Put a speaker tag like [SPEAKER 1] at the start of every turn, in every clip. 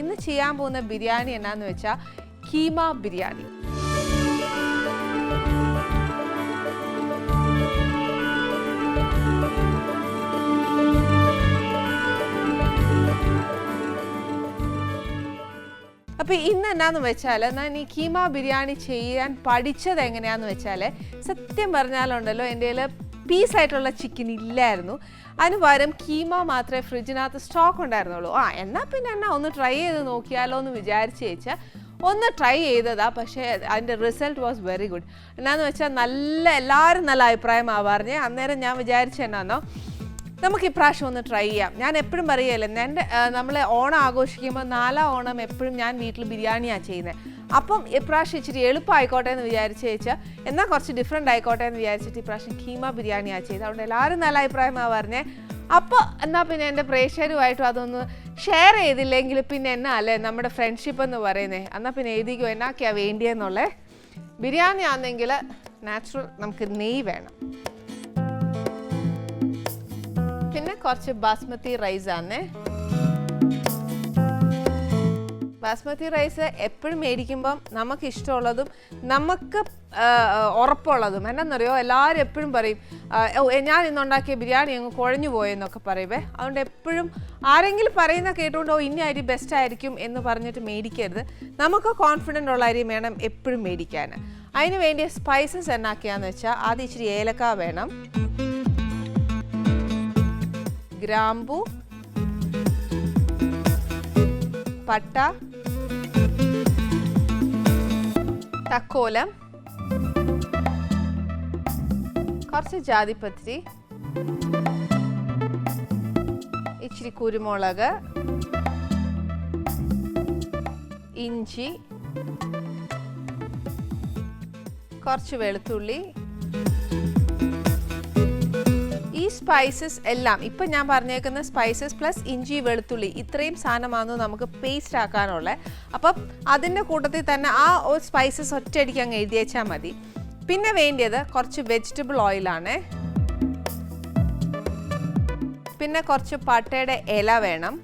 [SPEAKER 1] ഇന്ന് ചെയ്യാൻ പോകുന്ന ബിരിയാണി എന്നാന്ന് വെച്ചാൽ കീമ ബിരിയാണി. അപ്പോൾ ഇന്ന് എന്നാന്ന് വെച്ചാൽ ഞാൻ ഈ കീമ ബിരിയാണി ചെയ്യാൻ പഠിച്ചത് എങ്ങനെയാന്ന് വെച്ചാൽ സത്യം പറഞ്ഞാലുണ്ടല്ലോ എന്റെ പീസായിട്ടുള്ള ചിക്കൻ ഇല്ലായിരുന്നു. അതിന് പകരം കീമ മാത്രമേ ഫ്രിഡ്ജിനകത്ത് സ്റ്റോക്ക് ഉണ്ടായിരുന്നുള്ളൂ. ആ എന്നാൽ പിന്നെ എന്നാ ഒന്ന് ട്രൈ ചെയ്ത് നോക്കിയാലോ എന്ന് വിചാരിച്ച് വെച്ചാൽ ഒന്ന് ട്രൈ ചെയ്തതാ. പക്ഷേ അതിന്റെ റിസൾട്ട് വാസ് വെരി ഗുഡ് എന്നാന്ന് വെച്ചാൽ നല്ല എല്ലാവരും നല്ല അഭിപ്രായമാണ് പറഞ്ഞത് അന്നേരം ഞാൻ വിചാരിച്ചെന്നാന്നോ നമുക്ക് ഇപ്രാവശ്യം ഒന്ന് ട്രൈ ചെയ്യാം. ഞാൻ എപ്പോഴും പറയുകയല്ലേ എന്റെ നമ്മൾ ഓണം ആഘോഷിക്കുമ്പോൾ നാലാം ഓണം എപ്പോഴും ഞാൻ വീട്ടിൽ ബിരിയാണിയാണ് ചെയ്യുന്നത് അപ്പം ഇപ്രാവശ്യം ഇച്ചിരി എളുപ്പമായിക്കോട്ടെ എന്ന് വിചാരിച്ച് ചോദിച്ചാൽ എന്നാൽ കുറച്ച് ഡിഫറെന്റ് ആയിക്കോട്ടെ എന്ന് വിചാരിച്ചിട്ട് ഇപ്രാവശ്യം കീമ ബിരിയാണിയാണ് ചെയ്തത്. അതുകൊണ്ട് എല്ലാവരും നല്ല അഭിപ്രായമാണ് പറഞ്ഞേ. അപ്പോൾ എന്നാൽ പിന്നെ എന്റെ പ്രേക്ഷകരുമായിട്ടും അതൊന്ന് ഷെയർ ചെയ്തില്ലെങ്കിൽ പിന്നെ എന്നാ അല്ലേ? നമ്മുടെ ഫ്രണ്ട്ഷിപ്പ് എന്ന് പറയുന്നത് എന്നാൽ പിന്നെ എഴുതിക്കോ എന്നാക്കിയാണ് വേണ്ടിയെന്നുള്ളത് ബിരിയാണി ആണെങ്കിൽ നാച്ചുറൽ നമുക്ക് നെയ്യ് വേണം. പിന്നെ കുറച്ച് ബാസ്മതി റൈസ് ആണ് ബാസ്മതി റൈസ് എപ്പോഴും മേടിക്കുമ്പം നമുക്ക് ഇഷ്ടമുള്ളതും നമുക്ക് ഉറപ്പുള്ളതും. എന്നാന്നറിയോ? എല്ലാവരും എപ്പോഴും പറയും ഞാൻ ഇന്നുണ്ടാക്കിയ ബിരിയാണി അങ്ങ് കുഴഞ്ഞു പോയെന്നൊക്കെ പറയുവേ. അതുകൊണ്ട് എപ്പോഴും ആരെങ്കിലും പറയുന്ന കേട്ടുകൊണ്ട് ഇന്ന അരി ബെസ്റ്റ് ആയിരിക്കും എന്ന് പറഞ്ഞിട്ട് മേടിക്കരുത്. നമുക്ക് കോൺഫിഡന്റ് ഉള്ള അരി വേണം എപ്പോഴും മേടിക്കാൻ. അതിന് വേണ്ടി സ്പൈസസ് എന്നാക്കിയാന്ന് വെച്ചാൽ ആദ്യം ഇച്ചിരി ഏലക്ക വേണം. ഗ്രാമ്പു. പട്ട. തക്കോലം. കുറച്ച് ജാതിപത്രി. ഇച്ചിരി കുരുമുളക്. ഇഞ്ചി. കുറച്ച് വെളുത്തുള്ളി. ഈ സ്പൈസസ് എല്ലാം ഇപ്പം ഞാൻ പറഞ്ഞേക്കുന്ന സ്പൈസസ് പ്ലസ് ഇഞ്ചി വെളുത്തുള്ളി ഇത്രയും സാധനമാണ് നമുക്ക് പേസ്റ്റ് ആക്കാനുള്ളത്. അപ്പം അതിന്റെ കൂട്ടത്തിൽ തന്നെ ആ സ്പൈസസ് ഒറ്റയടിക്ക് അങ്ങ് എഴുതി വെച്ചാൽ മതി. പിന്നെ വേണ്ടിയത് കുറച്ച് വെജിറ്റബിൾ ഓയിലാണ് പിന്നെ കുറച്ച് പട്ടയുടെ ഇല വേണം.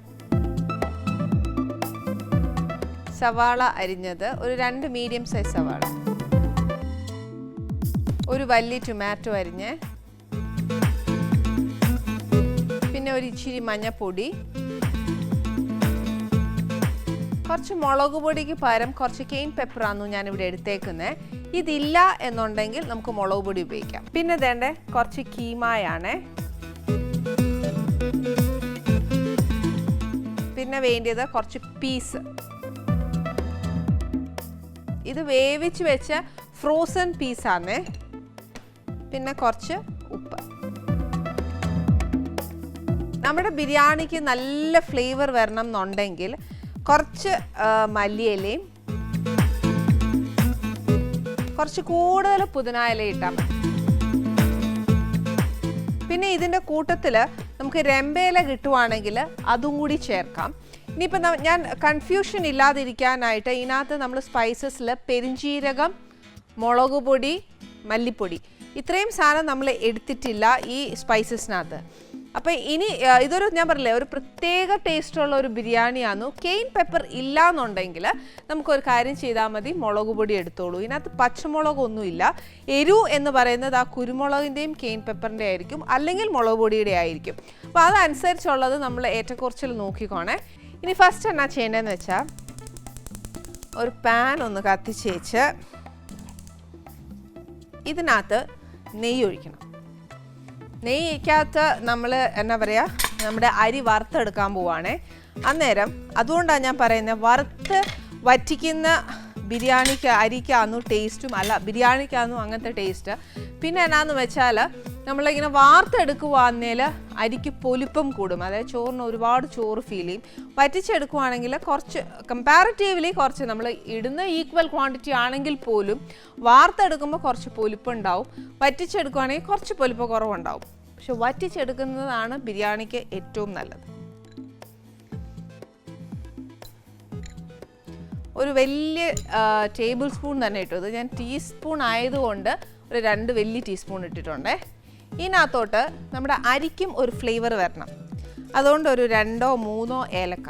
[SPEAKER 1] സവാള അരിഞ്ഞത് ഒരു രണ്ട് മീഡിയം സൈസ് സവാള. ഒരു വലിയ ടൊമാറ്റോ അരിഞ്ഞ് പിന്നെ ഒരു ഇച്ചിരി മഞ്ഞപ്പൊടി. കുറച്ച് മുളക് പൊടിക്ക് പകരം കുറച്ച് കെയിൻ പെപ്പറാന്നു ഞാൻ ഇവിടെ എടുത്തേക്കുന്നത് ഇതില്ല എന്നുണ്ടെങ്കിൽ നമുക്ക് മുളക് പൊടി ഉപയോഗിക്കാം. പിന്നെ വേണ്ടേ കുറച്ച് കീമായാണ്. പിന്നെ വേണ്ടിയത് കുറച്ച് പീസ്. ഇത് വേവിച്ച് വെച്ച ഫ്രോസൺ പീസാണ് പിന്നെ കുറച്ച് ഉപ്പ്. നമ്മുടെ ബിരിയാണിക്ക് നല്ല ഫ്ലേവർ വരണം എന്നുണ്ടെങ്കിൽ കുറച്ച് മല്ലിയിലയും കുറച്ച് കൂടുതൽ പുതിന ഇട്ടാൽ മതി. പിന്നെ ഇതിന്റെ കൂട്ടത്തിൽ നമുക്ക് രമ്പയില കിട്ടുവാണെങ്കിൽ അതും കൂടി ചേർക്കാം. ഇനിയിപ്പോൾ ഞാൻ കൺഫ്യൂഷൻ ഇല്ലാതിരിക്കാനായിട്ട് ഇതിനകത്ത് നമ്മൾ സ്പൈസസിൽ പെരിഞ്ചീരകം മുളക് പൊടി മല്ലിപ്പൊടി ഇത്രയും സാധനം നമ്മൾ എടുത്തിട്ടില്ല ഈ സ്പൈസസിനകത്ത് അപ്പോൾ ഇനി ഇതൊരു ഞാൻ പറഞ്ഞില്ലേ ഒരു പ്രത്യേക ടേസ്റ്റുള്ള ഒരു ബിരിയാണിയാണ്. കെയിൻ പെപ്പർ ഇല്ല എന്നുണ്ടെങ്കിൽ നമുക്കൊരു കാര്യം ചെയ്താൽ മതി മുളക് പൊടി എടുത്തോളൂ. ഇതിനകത്ത് പച്ചമുളകൊന്നുമില്ല. എരു എന്ന് പറയുന്നത് ആ കുരുമുളകിന്റെയും കെയിൻ പെപ്പറിന്റെ ആയിരിക്കും അല്ലെങ്കിൽ മുളക് പൊടിയുടെ ആയിരിക്കും. അപ്പോൾ അതനുസരിച്ചുള്ളത് നമ്മൾ ഏറ്റക്കുറച്ചിൽ നോക്കിക്കോണേ. ഇനി ഫസ്റ്റ് എന്നാ ചെയ്യേണ്ടതെന്ന് വെച്ചാൽ ഒരു പാൻ ഒന്ന് കത്തിച്ച് വെച്ച് ഇതിനകത്ത് നെയ്യ് ഒഴിക്കണം നെയ്യ്ക്കകത്ത് നമ്മൾ എന്നാ പറയുക നമ്മുടെ അരി വറുത്തെടുക്കാൻ പോവാണേ. അന്നേരം അതുകൊണ്ടാണ് ഞാൻ പറയുന്നത് വറുത്ത് വറ്റിക്കുന്ന ബിരിയാണിക്ക് അരിക്കാന്നു ടേസ്റ്റും അല്ല ബിരിയാണിക്കാന്നു അങ്ങനത്തെ ടേസ്റ്റ് പിന്നെ എന്നാന്ന് വെച്ചാൽ നമ്മളിങ്ങനെ വാർത്തെടുക്കുവാന്നേൽ അരിക്ക് പൊലിപ്പം കൂടും. അതായത് ചോറിന് ഒരുപാട് ചോറ് ഫീൽ ചെയ്യും. വറ്റിച്ചെടുക്കുവാണെങ്കിൽ കുറച്ച് കമ്പാരിറ്റീവ്ലി കുറച്ച് നമ്മൾ ഇടുന്ന ഈക്വൽ ക്വാണ്ടിറ്റി ആണെങ്കിൽ പോലും വാർത്തെടുക്കുമ്പോൾ കുറച്ച് പൊലിപ്പുണ്ടാവും. വറ്റിച്ചെടുക്കുവാണെങ്കിൽ കുറച്ച് പൊലിപ്പ് കുറവുണ്ടാവും. പക്ഷെ വറ്റിച്ചെടുക്കുന്നതാണ് ബിരിയാണിക്ക് ഏറ്റവും നല്ലത്. ഒരു വലിയ ടേബിൾ സ്പൂൺ തന്നെ ഇട്ടു. ഇത് ഞാൻ ടീസ്പൂൺ ആയതുകൊണ്ട് ഒരു രണ്ട് വലിയ ടീസ്പൂൺ ഇട്ടിട്ടുണ്ടേ. ഇതിനകത്തോട്ട് നമ്മുടെ അരിക്കും ഒരു ഫ്ലേവർ വരണം. അതുകൊണ്ട് ഒരു രണ്ടോ മൂന്നോ ഏലക്ക.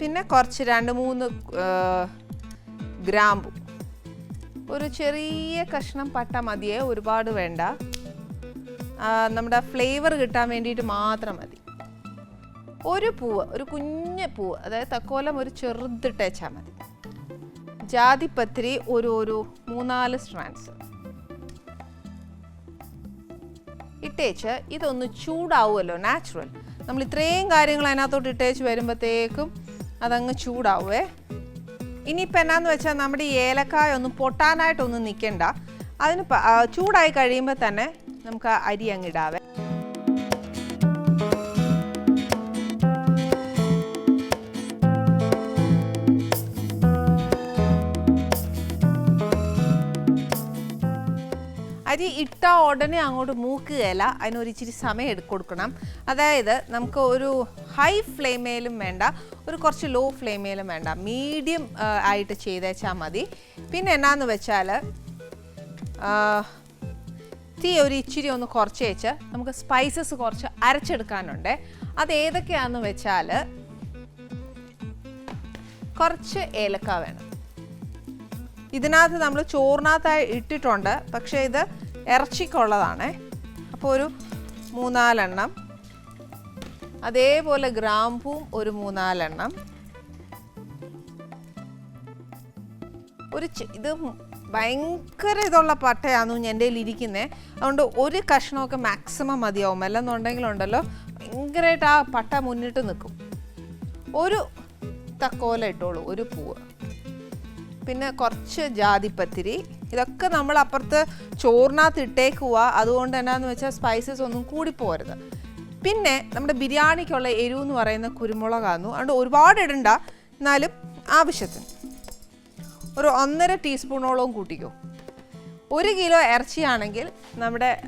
[SPEAKER 1] പിന്നെ കുറച്ച് രണ്ട് മൂന്ന് ഗ്രാമ്പു. ഒരു ചെറിയ കഷ്ണം പട്ട മതിയേ ഒരുപാട് വേണ്ട. നമ്മുടെ ഫ്ലേവർ കിട്ടാൻ വേണ്ടിയിട്ട് മാത്രം മതി. ഒരു പൂവ് ഒരു കുഞ്ഞ് പൂവ് അതായത് തക്കോലം ഒരു ചെറുതിട്ടേച്ചാൽ മതി. ജാതിപത്രി ഒരു ഒരു മൂന്നാൽ സ്ട്രാൻസ് ഇട്ടേച്ച് ഇതൊന്ന് ചൂടാവുമല്ലോ നാച്ചുറൽ നമ്മൾ ഇത്രയും കാര്യങ്ങൾ അതിനകത്തോട്ട് ഇട്ടേച്ച് വരുമ്പോഴത്തേക്കും അതങ്ങ് ചൂടാവുമേ ഇനിയിപ്പോൾ എന്നാന്ന് വെച്ചാൽ നമ്മുടെ ഈ ഏലക്കായ ഒന്നും പൊട്ടാനായിട്ടൊന്നും നിൽക്കണ്ട അതിന് ചൂടായി കഴിയുമ്പോൾ തന്നെ നമുക്ക് അരി അങ്ങ് ഇട്ട ഉടനെ അങ്ങോട്ട് മൂക്കുകയില്ല അതിനൊരു ഇച്ചിരി സമയം എടു കൊടുക്കണം. അതായത് നമുക്ക് ഒരു ഹൈ ഫ്ലെയിമേലും വേണ്ട ഒരു കുറച്ച് ലോ ഫ്ലെയിമേലും വേണ്ട. മീഡിയം ആയിട്ട് ചെയ്തേച്ചാൽ മതി. പിന്നെ എന്നാന്ന് വെച്ചാൽ തീ ഒരു ഇച്ചിരി ഒന്ന് കുറച്ച് വെച്ച് നമുക്ക് സ്പൈസസ് കുറച്ച് അരച്ചെടുക്കാനുണ്ട്. അത് ഏതൊക്കെയാണെന്ന് വെച്ചാൽ കുറച്ച് ഏലക്ക വേണം. ഇതിനകത്ത് നമ്മൾ ചോറിനകത്തായി ഇട്ടിട്ടുണ്ട്. പക്ഷേ ഇത് ഇറച്ചിക്കുള്ളതാണേ. അപ്പോൾ ഒരു മൂന്നാലെണ്ണം. അതേപോലെ ഗ്രാമ്പൂവും ഒരു മൂന്നാലെണ്ണം. ഒരു ഇത് ഭയങ്കര ഇതുള്ള പട്ടയാന്നു എന്റെ ഇരിക്കുന്നത് അതുകൊണ്ട് ഒരു കഷ്ണമൊക്കെ മാക്സിമം മതിയാവും. അല്ലെന്നുണ്ടെങ്കിലുണ്ടല്ലോ ഭയങ്കരമായിട്ട് ആ പട്ട മുന്നിട്ട് നിൽക്കും. ഒരു തക്കോല ഇട്ടോളൂ ഒരു പൂവ്. പിന്നെ കുറച്ച് ജാതിപ്പത്തിരി. ഇതൊക്കെ നമ്മൾ അപ്പുറത്ത് ചോറിനകത്ത് ഇട്ടേക്കുക അതുകൊണ്ട് എന്നാന്ന് വെച്ചാൽ സ്പൈസസ് ഒന്നും കൂടി കൂടിപ്പോരുത് പിന്നെ നമ്മുടെ ബിരിയാണിക്കുള്ള എരിവ് എന്ന് പറയുന്ന കുരുമുളകാന്നു. അതുകൊണ്ട് ഒരുപാട് ഇടണ്ട. എന്നാലും ആവശ്യത്തിന്. ഒരു ഒന്നര ടീസ്പൂണോളം കൂട്ടിക്കോ. ഒരു കിലോ ഇറച്ചിയാണെങ്കിൽ നമ്മുടെ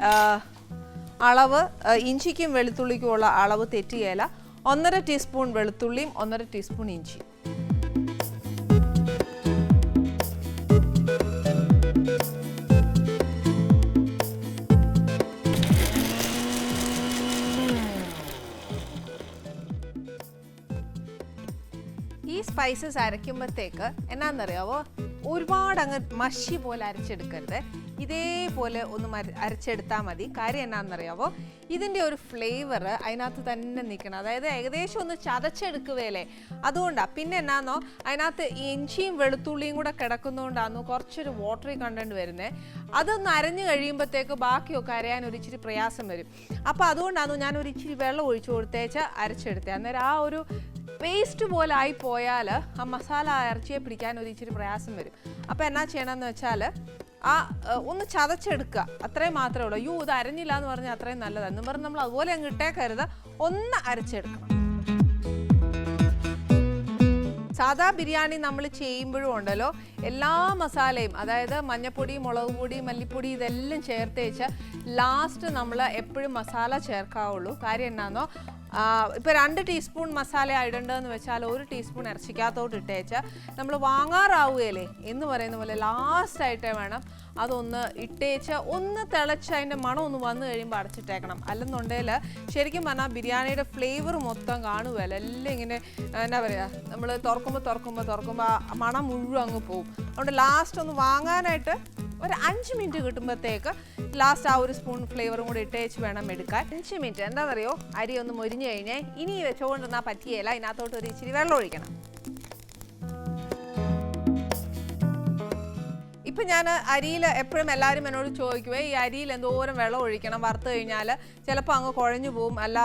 [SPEAKER 1] അളവ് ഇഞ്ചിക്കും വെളുത്തുള്ളിക്കും ഉള്ള അളവ് തെറ്റുകയില്ല ഒന്നര ടീസ്പൂൺ വെളുത്തുള്ളിയും ഒന്നര ടീസ്പൂൺ ഇഞ്ചി സ്പൈസസ് അരയ്ക്കുമ്പോഴത്തേക്ക് എന്നാന്നറിയാവോ? ഒരുപാട് അങ്ങ് മഷി പോലെ അരച്ചെടുക്കരുത്. ഇതേപോലെ ഒന്ന് അരച്ചെടുത്താൽ മതി. കാര്യം എന്നാണെന്നറിയാവോ ഇതിന്റെ ഒരു ഫ്ലേവർ അതിനകത്ത് തന്നെ നിൽക്കണം. അതായത് ഏകദേശം ഒന്ന് ചതച്ചെടുക്കുകയല്ലേ? അതുകൊണ്ടാണ് പിന്നെ എന്നാന്നോ? അതിനകത്ത് ഇഞ്ചിയും വെളുത്തുള്ളിയും കൂടെ കിടക്കുന്നതുകൊണ്ടാണ് കുറച്ചൊരു വാട്ടറി കണ്ടന്റ് വരുന്നത് അതൊന്ന് അരഞ്ഞു കഴിയുമ്പോഴത്തേക്ക് ബാക്കിയൊക്കെ അരയാൻ ഒരു ഇച്ചിരി പ്രയാസം വരും. അപ്പോൾ അതുകൊണ്ടാണ് ഞാൻ ഇച്ചിരി വെള്ളം ഒഴിച്ചു കൊടുത്തേച്ച് അരച്ചെടുത്തത് അന്നേരം ആ ഒരു പേസ്റ്റ് പോലെ ആയി പോയാൽ ആ മസാല ഇറച്ചിയെ പിടിക്കാൻ ഒരു ഇച്ചിരി പ്രയാസം വരും. അപ്പോൾ എന്നാ ചെയ്യണമെന്ന് വെച്ചാൽ ആ ഒന്ന് ചതച്ചെടുക്കുക. അത്രയും മാത്രമേ ഉള്ളൂ. അയ്യോ ഇത് അരഞ്ഞില്ല എന്ന് പറഞ്ഞാൽ അത്രയും നല്ലതാണ് എന്ന് പറഞ്ഞ് നമ്മൾ അതുപോലെ അങ്ങ് ഇട്ടേക്കരുത്. ഒന്ന് അരച്ചെടുക്കണം. സാധാ ബിരിയാണി നമ്മൾ ചെയ്യുമ്പോഴും ഉണ്ടല്ലോ എല്ലാ മസാലയും അതായത് മഞ്ഞപ്പൊടി മുളക് പൊടി മല്ലിപ്പൊടി ഇതെല്ലാം ചേർത്തേച്ച് ലാസ്റ്റ് നമ്മൾ എപ്പോഴും മസാല ചേർക്കാവുള്ളൂ. കാര്യം എന്നാന്നോ ഇപ്പോൾ രണ്ട് ടീസ്പൂൺ മസാല ഇടേണ്ടതെന്ന് വെച്ചാൽ ഒരു ടീസ്പൂൺ ഇറച്ചിക്കകത്തോട്ട് ഇട്ടേച്ച് നമ്മൾ വാങ്ങാറാവുകയല്ലേ? എന്ന് പറയുന്ന പോലെ ലാസ്റ്റ് ആയിട്ടേ വേണം അതൊന്ന് ഇട്ടേച്ച് ഒന്ന് തിളച്ച് അതിന്റെ മണം ഒന്ന് വന്നു കഴിയുമ്പോൾ അടച്ചിട്ടേക്കണം. അല്ലെന്നുണ്ടെങ്കിൽ ശരിക്കും പറഞ്ഞാൽ ബിരിയാണിയുടെ ഫ്ലേവർ മൊത്തം കാണുകയല്ല എല്ലാം ഇങ്ങനെ എന്നാ പറയുക നമ്മൾ തുറക്കുമ്പോൾ തുറക്കുമ്പോൾ തുറക്കുമ്പോൾ മണം മുഴുവൻ അങ്ങ് പോകും. അതുകൊണ്ട് ലാസ്റ്റ് ഒന്ന് വാങ്ങാനായിട്ട് ഒരു അഞ്ച് മിനിറ്റ് കിട്ടുമ്പോഴത്തേക്ക് ലാസ്റ്റ് ആ ഒരു സ്പൂൺ ഫ്ലേവറും കൂടി ഇട്ടേച്ച് വേണം എടുക്കാൻ. അഞ്ച് മിനിറ്റ് എന്താ എന്താണെന്നറിയോ അരി ഒന്ന് മൊരിഞ്ഞു കഴിഞ്ഞാൽ ഇനി വെച്ചുകൊണ്ടിരുന്നാൽ പറ്റിയല്ല ഇതിനകത്തോട്ട് ഒരു ഇച്ചിരി വെള്ളം ഒഴിക്കണം. ഇപ്പം ഞാൻ അരിയിൽ എപ്പോഴും എല്ലാവരും എന്നോട് ചോദിക്കുവേ ഈ അരിയിൽ എന്തോരം വെള്ളം ഒഴിക്കണം? വറുത്ത് കഴിഞ്ഞാൽ ചിലപ്പോൾ അങ്ങ് കുഴഞ്ഞു പോവും. അല്ല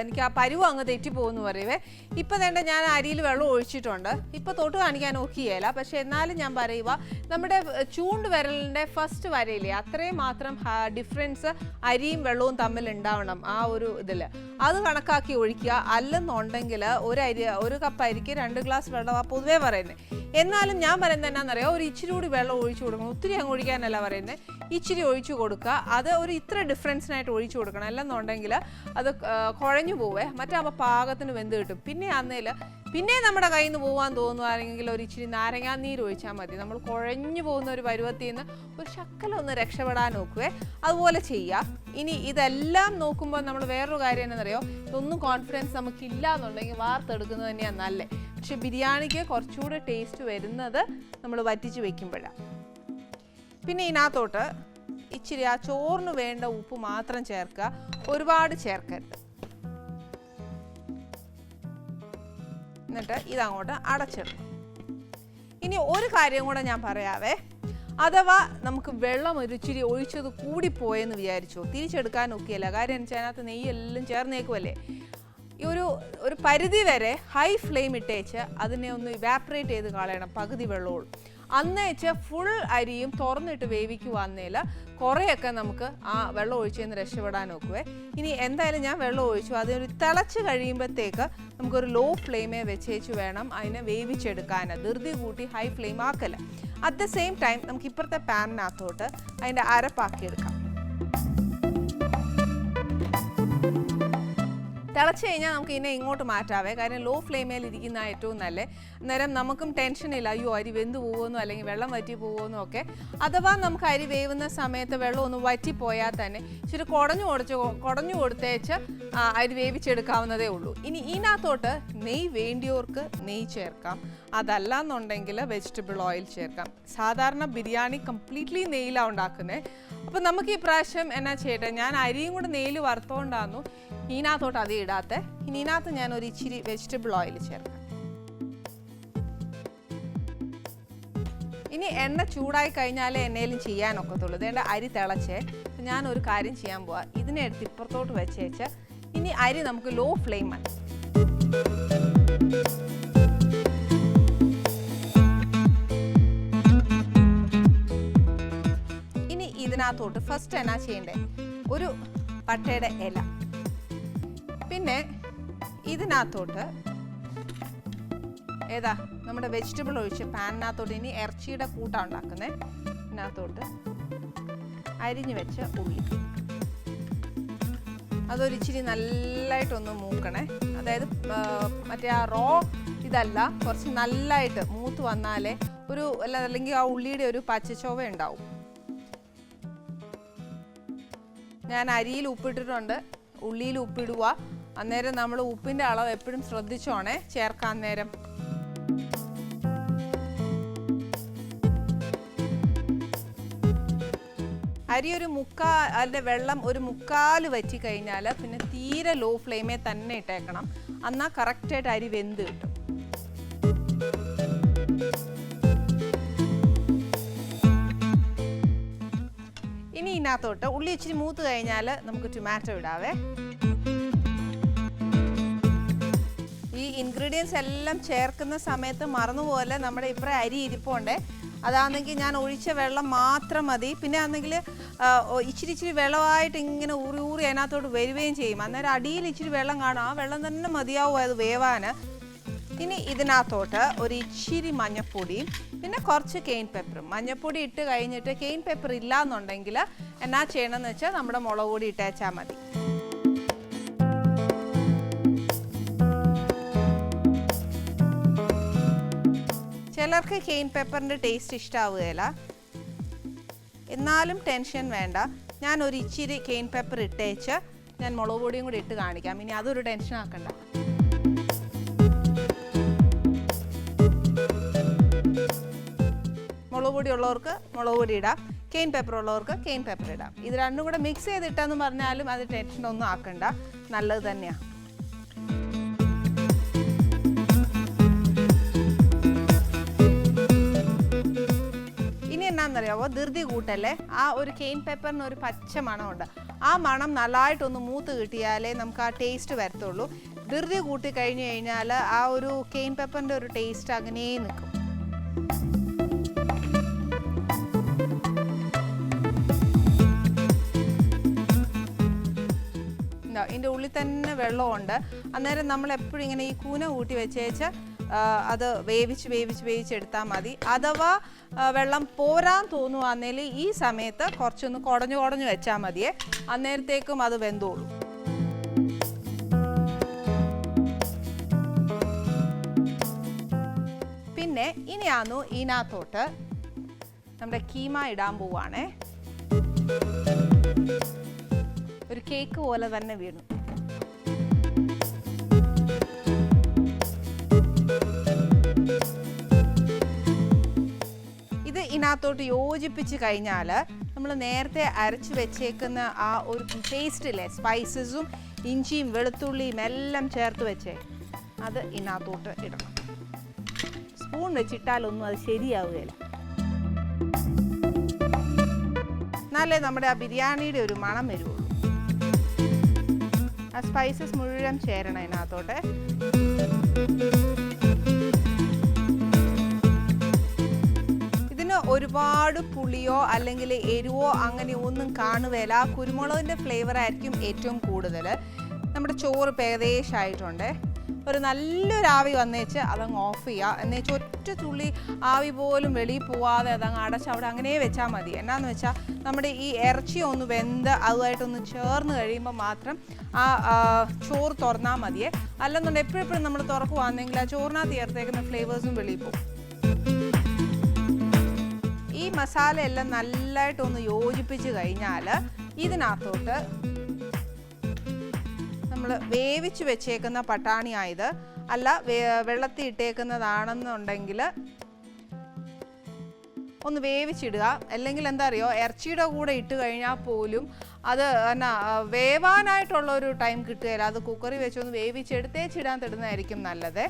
[SPEAKER 1] എനിക്ക് ആ പരുവ് അങ്ങ് തെറ്റിപ്പോകും എന്ന് പറയുവേ. ഇപ്പം തന്നെ ഞാൻ അരിയിൽ വെള്ളം ഒഴിച്ചിട്ടുണ്ട്. ഇപ്പം തൊട്ട് കാണിക്കാൻ നോക്കിയേല പക്ഷെ എന്നാലും ഞാൻ പറയുക നമ്മുടെ ചൂണ്ട് വിരലിന്റെ ഫസ്റ്റ് വരയില്ലേ അത്രയും മാത്രം ഡിഫറൻസ് അരിയും വെള്ളവും തമ്മിൽ ഉണ്ടാവണം ആ ഒരു ഇതിൽ അത് കണക്കാക്കി ഒഴിക്കുക. അല്ലെന്നുണ്ടെങ്കിൽ ഒരു അരി ഒരു കപ്പ് അരിക്ക് രണ്ട് ഗ്ലാസ് വെള്ളം പൊതുവേ പറയുന്നത് എന്നാലും ഞാൻ പറയുന്നത് എന്നാന്നറിയാം? ഒരു ഇച്ചിരി കൂടി വെള്ളം ഒഴിച്ചു കൊടുക്കണം. ഒത്തിരി അങ്ങ് ഒഴിക്കാനല്ല പറയുന്നത് ഇച്ചിരി ഒഴിച്ചു കൊടുക്കുക. അത് ഒരു ഇത്ര ഡിഫറൻസിനായിട്ട് ഒഴിച്ചു കൊടുക്കണം. അല്ലെന്നുണ്ടെങ്കിൽ അത് കുഴഞ്ഞു പോവേ. മറ്റാകുമ്പോൾ പാകത്തിന് വെന്ത് കിട്ടും. പിന്നെ അന്നേൽ പിന്നെ നമ്മുടെ കയ്യിൽ നിന്ന് പോകാൻ തോന്നുവാണെങ്കിൽ ഒരു ഇച്ചിരി നാരങ്ങാനീര് ഒഴിച്ചാൽ മതി. നമ്മൾ കുഴഞ്ഞു പോകുന്ന ഒരു പരുവത്തിൽ നിന്ന് ഒരു ശക്കലൊന്ന് രക്ഷപ്പെടാൻ നോക്കുവേ. അതുപോലെ ചെയ്യുക. ഇനി ഇതെല്ലാം നോക്കുമ്പോൾ നമ്മൾ വേറൊരു കാര്യം എന്നറിയോ ഇതൊന്നും കോൺഫിഡൻസ് നമുക്കില്ല എന്നുണ്ടെങ്കിൽ വാർത്തെടുക്കുന്നത് തന്നെയാണ് നല്ലത് പക്ഷെ ബിരിയാണിക്ക് കുറച്ചുകൂടെ ടേസ്റ്റ് വരുന്നത് നമ്മൾ വറ്റിച്ച് വെക്കുമ്പോഴാണ് പിന്നെ ഇതിനകത്തോട്ട് ഇച്ചിരി ആ ചോറിന് വേണ്ട ഉപ്പ് മാത്രം ചേർക്കുക. ഒരുപാട് ചേർക്കരുത്. എന്നിട്ട് ഇതങ്ങോട്ട് അടച്ചിടണം. ഇനി ഒരു കാര്യം കൂടെ ഞാൻ പറയാവേ. അഥവാ നമുക്ക് വെള്ളം ഒരു ഇച്ചിരി ഒഴിച്ചത് കൂടിപ്പോയെന്ന് വിചാരിച്ചോ തിരിച്ചെടുക്കാൻ ഒക്കെയല്ല കാര്യം എന്ന് വെച്ചാൽ അതിനകത്ത് നെയ്യെല്ലാം ചേർന്നേക്കുമല്ലേ ഈ ഒരു ഒരു പരിധി വരെ ഹൈ ഫ്ലെയിം ഇട്ടേച്ച് അതിനെ ഒന്ന് ഇവാപ്പറേറ്റ് ചെയ്ത് കളയണം പകുതി വെള്ളവും അന്നേച്ച് ഫുൾ അരിയും തുറന്നിട്ട് വേവിക്കുവാന്നേൽ കുറേയൊക്കെ നമുക്ക് ആ വെള്ളം ഒഴിച്ചതിന് രക്ഷപ്പെടാൻ നോക്കുവേ. ഇനി എന്തായാലും ഞാൻ വെള്ളം ഒഴിച്ചു. അതൊരു തിളച്ച് കഴിയുമ്പോഴത്തേക്ക് നമുക്കൊരു ലോ ഫ്ലെയിമേ വെച്ചേച്ച് വേണം അതിനെ വേവിച്ചെടുക്കാൻ ധൃതി കൂട്ടി ഹൈ ഫ്ലെയിം ആക്കല്ല അറ്റ് ദ സെയിം ടൈം നമുക്ക് ഇപ്പുറത്തെ പാനിനകത്തോട്ട് അതിന്റെ അരപ്പാക്കി തിളച്ച് കഴിഞ്ഞാൽ നമുക്ക് ഇതിനെ ഇങ്ങോട്ട് മാറ്റാവേ. കാരണം ലോ ഫ്ലെയിമിൽ ഇരിക്കുന്ന ഏറ്റവും നല്ല. നേരം നമുക്കും ടെൻഷനില്ല അയ്യോ അരി വെന്ത് പോകുമെന്നോ അല്ലെങ്കിൽ വെള്ളം വറ്റി പോകുമെന്നോ ഒക്കെ. അഥവാ നമുക്ക് അരി വേവുന്ന സമയത്ത് വെള്ളം ഒന്ന് വറ്റിപ്പോയാൽ തന്നെ ഇച്ചിരി കുടഞ്ഞു കുടച്ച് കുടഞ്ഞു കൊടുത്തേച്ച് അരി വേവിച്ചെടുക്കാവുന്നതേ ഉള്ളൂ. ഇനി ഇതിനകത്തോട്ട് നെയ് വേണ്ടിയവർക്ക് നെയ് ചേർക്കാം. അതല്ല എന്നുണ്ടെങ്കിൽ വെജിറ്റബിൾ ഓയിൽ ചേർക്കാം. സാധാരണ ബിരിയാണി കംപ്ലീറ്റ്ലി നെയ്യിലാണ് ഉണ്ടാക്കുന്നത് അപ്പോൾ നമുക്ക് ഈ പ്രാവശ്യം എന്നാ ചെയ്യട്ടെ? ഞാൻ അരിയും കൂടെ നെയ്യിൽ വറുത്തോണ്ടാന്നു. ഇതിനകത്തോട്ട് അത് ഇടാത്തെ. ഇതിനകത്ത് ഞാൻ ഒരു ഇച്ചിരി വെജിറ്റബിൾ ഓയിൽ ചേർക്കാം. ഇനി എണ്ണ ചൂടായി കഴിഞ്ഞാലേ എണ്ണയിലും ചെയ്യാനൊക്കത്തുള്ളൂ. ഇതേണ്ട അരി തിളച്ചേ. ഒരു കാര്യം ചെയ്യാൻ പോവാ. ഇതിനെ എടുത്ത് ഇപ്പുറത്തോട്ട് വെച്ചേച്ച്. ഇനി അരി നമുക്ക് ലോ ഫ്ലെയിം ഇതിനകത്തോട്ട് ഫസ്റ്റ് എന്നാ ചെയ്യണ്ടേ? ഒരു പട്ടയുടെ ഇല. പിന്നെ ഇതിനകത്തോട്ട് ഏതാ നമ്മുടെ വെജിറ്റബിൾ ഒഴിച്ച് പാനിനകത്തോട്ട് ഇനി ഇറച്ചിയുടെ കൂട്ടാണ് ഉണ്ടാക്കുന്നത് ഇതിനകത്തോട്ട് അരിഞ്ഞു വെച്ച ഉള്ളി. അതൊരു ഇച്ചിരി നല്ലതായിട്ടൊന്ന് മൂക്കണേ. അതായത് മറ്റേ ആ റോ ഇതല്ല കുറച്ച് നല്ലതായിട്ട് മൂത്ത് വന്നാലേ ഒരു അല്ല അല്ലെങ്കിൽ ആ ഉള്ളിയുടെ ഒരു പച്ചച്ചോവ ഉണ്ടാവും. ഞാൻ അരിയിൽ ഉപ്പിട്ടിട്ടുണ്ട്. ഉള്ളിയിൽ ഉപ്പിടുക. അന്നേരം നമ്മൾ ഉപ്പിന്റെ അളവ് എപ്പോഴും ശ്രദ്ധിച്ചോണേ. ചേർക്കാൻ നേരം. അരി ഒരു മുക്കാ അതിന്റെ വെള്ളം ഒരു മുക്കാൽ വറ്റി കഴിഞ്ഞാൽ പിന്നെ തീരെ ലോ ഫ്ലെയിമേ തന്നെ ഇട്ടേക്കണം. എന്നാൽ കറക്റ്റായിട്ട് അരി വെന്ത് കിട്ടും. ഇതിനകത്തോട്ട് ഉള്ളി ഇച്ചിരി മൂത്ത് കഴിഞ്ഞാൽ നമുക്ക് ടൊമാറ്റോ ഇടാവേ. ഈ ഇൻഗ്രീഡിയൻസ് എല്ലാം ചേർക്കുന്ന സമയത്ത് മറന്നുപോലെ നമ്മുടെ ഇപ്പറേ അരി ഇരിപ്പുണ്ട്. അതാണെങ്കിൽ ഞാൻ ഒഴിച്ച വെള്ളം മാത്രം മതി. പിന്നെ ആണെങ്കിൽ ഇച്ചിരി ഇച്ചിരി വെള്ളമായിട്ട് ഇങ്ങനെ ഊറി ഊറി അതിനകത്തോട്ട് വരികയും ചെയ്യും. അന്നേരം അടിയിൽ ഇച്ചിരി വെള്ളം കാണും. ആ വെള്ളം തന്നെ മതിയാവും അത് വേവാൻ ഇനി ഇതിനകത്തോട്ട് ഒരു ഇച്ചിരി മഞ്ഞപ്പൊടിയും പിന്നെ കുറച്ച് കെയിൻ പെപ്പറും മഞ്ഞപ്പൊടി ഇട്ട് കഴിഞ്ഞിട്ട് കെയിൻ പെപ്പർ ഇല്ല എന്നുണ്ടെങ്കിൽ എന്നാ ചെയ്യണമെന്ന് വെച്ചാൽ നമ്മുടെ മുളക് പൊടി ഇട്ടേച്ചാൽ മതി. ചിലർക്ക് കെയിൻ പെപ്പറിന്റെ ടേസ്റ്റ് ഇഷ്ടാവുകയില്ല. എന്നാലും ടെൻഷൻ വേണ്ട. ഞാൻ ഒരു ഇച്ചിരി കെയിൻ പെപ്പർ ഇട്ടേച്ച് ഞാൻ മുളക് പൊടിയും കൂടി ഇട്ട് കാണിക്കാം. ഇനി അതൊരു ടെൻഷൻ ആക്കണ്ട. മുളക് പൊടി ഉള്ളവർക്ക് മുളക് പൊടി ഇടാം കെയിൻ പേപ്പർ ഉള്ളവർക്ക് കെയിൻ പേപ്പർ ഇടാം. ഇത് രണ്ടും കൂടെ മിക്സ് ചെയ്തിട്ടെന്ന് പറഞ്ഞാലും അത് ടെൻഷൻ ഒന്നും ആക്കണ്ട. നല്ലത് തന്നെയാണ് ഇനി എന്നാന്നറിയാവോ ധൃതി കൂട്ടല്ലേ? ആ ഒരു കെയിൻ പേപ്പറിന് ഒരു പച്ച മണമുണ്ട്. ആ മണം നല്ലതായിട്ടൊന്ന് മൂത്ത് കിട്ടിയാലേ നമുക്ക് ആ ടേസ്റ്റ് വരത്തുള്ളൂ. ധൃതി കൂട്ടി കഴിഞ്ഞു കഴിഞ്ഞാൽ ആ ഒരു കെയിൻ പേപ്പറിന്റെ ഒരു ടേസ്റ്റ് അങ്ങനെ നിൽക്കും ഇതാ ഇതിന്റെ ഉള്ളിൽ തന്നെ വെള്ളമുണ്ട്. അന്നേരം നമ്മൾ എപ്പോഴും ഇങ്ങനെ ഈ കൂന കൂട്ടി വെച്ചേച്ച് അത് വേവിച്ച് വേവിച്ച് വേവിച്ചെടുത്താൽ മതി. അഥവാ വെള്ളം പോരാൻ തോന്നുവാന്നേൽ ഈ സമയത്ത് കുറച്ചൊന്ന് കുടഞ്ഞു കുടഞ്ഞു വെച്ചാൽ മതിയേ. അന്നേരത്തേക്കും അത് വെന്തോളൂ. പിന്നെ ഇനിയാന്നു ഇതിനകത്തോട്ട് നമ്മുടെ കീമ ഇടാൻ പോവാണേ. ഒരു കേക്ക് പോലെ തന്നെ വീണു. ഇത് ഇതിനകത്തോട്ട് യോജിപ്പിച്ച് കഴിഞ്ഞാൽ നമ്മൾ നേരത്തെ അരച്ച് വെച്ചേക്കുന്ന ആ ഒരു പേസ്റ്റിലെ സ്പൈസസും ഇഞ്ചിയും വെളുത്തുള്ളിയും എല്ലാം ചേർത്ത് വെച്ചേ അത് ഇതിനകത്തോട്ട് ഇടണം. സ്പൂൺ വെച്ചിട്ടാലൊന്നും അത് ശരിയാവുകയില്ല. എന്നാലേ നമ്മുടെ ആ ബിരിയാണിയുടെ ഒരു മണം വരുള്ളൂ ആ സ്പൈസസ് മുഴുവൻ ചേരണം ഇതിനകത്തോട്ട് ഇതിന് ഒരുപാട് പുളിയോ അല്ലെങ്കിൽ എരിവോ അങ്ങനെ ഒന്നും കാണുവേല. കുരുമുളകിന്റെ ഫ്ലേവർ ആയിരിക്കും ഏറ്റവും കൂടുതൽ. നമ്മുടെ ചോറ് ഏകദേശമായിട്ടുണ്ട് ഒരു നല്ലൊരു ആവി വന്നേച്ച് അതങ്ങ് ഓഫ് ചെയ്യുക എന്നേച്ച് ഒറ്റ തുള്ളി ആവി പോലും വെളിയിൽ പോവാതെ അതങ്ങ് അടച്ച് അവിടെ അങ്ങനെ വെച്ചാൽ മതി. എന്നാന്ന് വെച്ചാൽ നമ്മുടെ ഈ ഇറച്ചി ഒന്ന് വെന്ത് അതുമായിട്ടൊന്ന് ചേർന്ന് കഴിയുമ്പോൾ മാത്രം ആ ചോറ് തുറന്നാൽ മതിയേ. അല്ലെന്നുണ്ടെങ്കിൽ എപ്പോഴും നമ്മൾ തുറക്കുവാണെങ്കിൽ ആ ചോറിനകത്ത് ചേർത്തേക്കുന്ന ഫ്ലേവേഴ്സും വെളിയിൽ പോകും. ഈ മസാല എല്ലാം നല്ലതായിട്ടൊന്ന് യോജിപ്പിച്ച് കഴിഞ്ഞാൽ ഇതിനകത്തോട്ട് നമ്മൾ വേവിച്ച് വെച്ചേക്കുന്ന പട്ടാണി ആയത് അല്ല വെള്ളത്തിൽ ഇട്ടേക്കുന്നതാണെന്നുണ്ടെങ്കിൽ ഒന്ന് വേവിച്ചിടുക. അല്ലെങ്കിൽ എന്താ അറിയോ ഇറച്ചിയുടെ കൂടെ ഇട്ട് കഴിഞ്ഞാൽ പോലും അത് എന്നാ വേവാനായിട്ടുള്ള ഒരു ടൈം കിട്ടുകയില്ല. അത് കുക്കറിൽ വെച്ചൊന്ന് വേവിച്ചെടുത്തേച്ചിടാൻ തിടുന്നതായിരിക്കും നല്ലത്.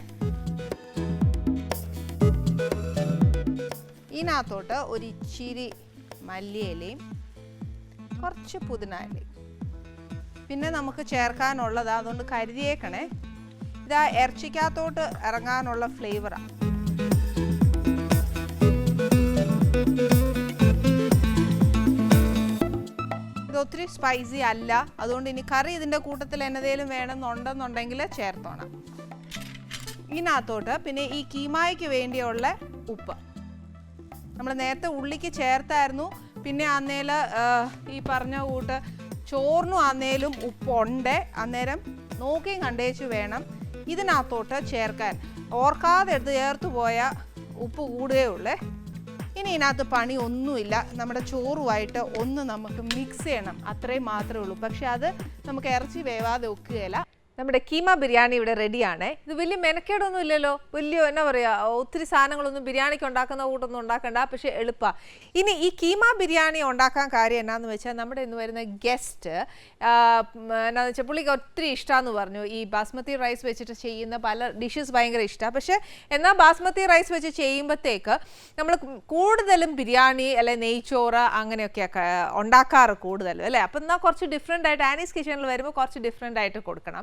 [SPEAKER 1] ഇതിനകത്തോട്ട് ഒരു ഇച്ചിരി മല്ലിയിലയും കുറച്ച് പുതിന ഇലയും. പിന്നെ നമുക്ക് ചേർക്കാനുള്ളത് അതുകൊണ്ട് കരുതിയേക്കണേ. ഇതാ ഇറച്ചിക്കകത്തോട്ട് ഇറങ്ങാനുള്ള ഫ്ലേവറാണ് ഒത്തിരി സ്പൈസി അല്ല. അതുകൊണ്ട് ഇനി കറി ഇതിന്റെ കൂട്ടത്തിൽ എന്നതേലും വേണമെന്നുണ്ടെന്നുണ്ടെങ്കിൽ ചേർത്തോണം. ഇതിനകത്തോട്ട് പിന്നെ ഈ കീമായ്ക്ക് വേണ്ടിയുള്ള ഉപ്പ്. നമ്മൾ നേരത്തെ ഉള്ളിക്ക് ചേർത്തായിരുന്നു. പിന്നെ അന്നേൽ ഈ പറഞ്ഞ കൂട്ട് ചോറിനും അന്നേലും ഉപ്പുണ്ട്. അന്നേരം നോക്കിയും കണ്ടേച്ച് വേണം. ഇതിനകത്തോട്ട് ചേർക്കാൻ ഓർക്കാതെ ചേർത്ത് പോയ ഉപ്പ് കൂടുകയുള്ളേ. ഇനി ഇതിനകത്ത് പണി ഒന്നുമില്ല. നമ്മുടെ ചോറുമായിട്ട് ഒന്ന് നമുക്ക് മിക്സ് ചെയ്യണം. അത്രയും മാത്രമേ ഉള്ളൂ. പക്ഷെ അത് നമുക്ക് ഇറച്ചി വേവാതെ ഒക്കുകയില്ല നമ്മുടെ കീമ ബിരിയാണി ഇവിടെ റെഡിയാണ്. ഇത് വലിയ മെനക്കേടൊന്നും ഇല്ലല്ലോ. വലിയ എന്നാ പറയാ ഒത്തിരി സാധനങ്ങളൊന്നും ബിരിയാണിക്ക് ഉണ്ടാക്കുന്ന കൂട്ടൊന്നും ഉണ്ടാക്കണ്ട പക്ഷെ എളുപ്പമാണ് ഇനി ഈ കീമ ബിരിയാണി ഉണ്ടാക്കാൻ കാര്യം എന്നാന്ന് വെച്ചാൽ നമ്മുടെ ഇന്ന് വരുന്ന ഗസ്റ്റ് എന്നാന്ന് വെച്ചാൽ പുള്ളിക്ക് ഒത്തിരി ഇഷ്ടമാന്ന് പറഞ്ഞു. ഈ ബാസ്മതി റൈസ് വെച്ചിട്ട് ചെയ്യുന്ന പല ഡിഷസ് ഭയങ്കര ഇഷ്ടമാണ് പക്ഷെ എന്നാൽ ബാസ്മതി റൈസ് വെച്ച് ചെയ്യുമ്പോഴത്തേക്ക് നമ്മൾ കൂടുതലും ബിരിയാണി അല്ലെ നെയ്ച്ചോറ് അങ്ങനെയൊക്കെ ഉണ്ടാക്കാറ് കൂടുതലും അല്ലേ? അപ്പം എന്നാൽ കുറച്ച് ഡിഫറെന്റ് ആയിട്ട് ആനീസ് കിച്ചണിൽ വരുമ്പോൾ കുറച്ച് ഡിഫറെന്റ് ആയിട്ട് കൊടുക്കണം.